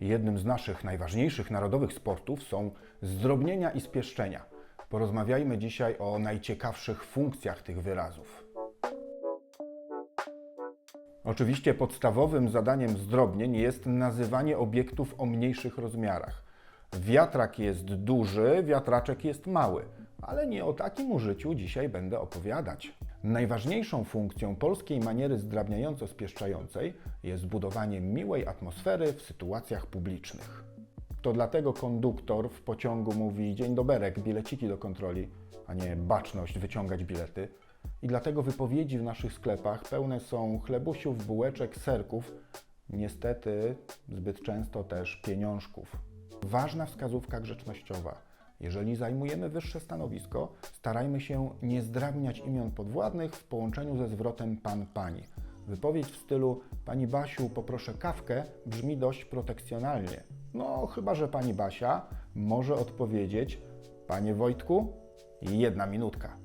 jednym z naszych najważniejszych narodowych sportów są zdrobnienia i spieszczenia. Porozmawiajmy dzisiaj o najciekawszych funkcjach tych wyrazów. Oczywiście podstawowym zadaniem zdrobnień jest nazywanie obiektów o mniejszych rozmiarach. Wiatrak jest duży, wiatraczek jest mały, ale nie o takim użyciu dzisiaj będę opowiadać. Najważniejszą funkcją polskiej maniery zdrabniająco-spieszczającej jest budowanie miłej atmosfery w sytuacjach publicznych. To dlatego konduktor w pociągu mówi dzień doberek, bileciki do kontroli, a nie baczność wyciągać bilety. I dlatego wypowiedzi w naszych sklepach pełne są chlebusiów, bułeczek, serków, niestety zbyt często też pieniążków. Ważna wskazówka grzecznościowa. Jeżeli zajmujemy wyższe stanowisko, starajmy się nie zdrabniać imion podwładnych w połączeniu ze zwrotem pan, pani. Wypowiedź w stylu Pani Basiu, poproszę kawkę brzmi dość protekcjonalnie. No, chyba że Pani Basia może odpowiedzieć Panie Wojtku, jedna minutka.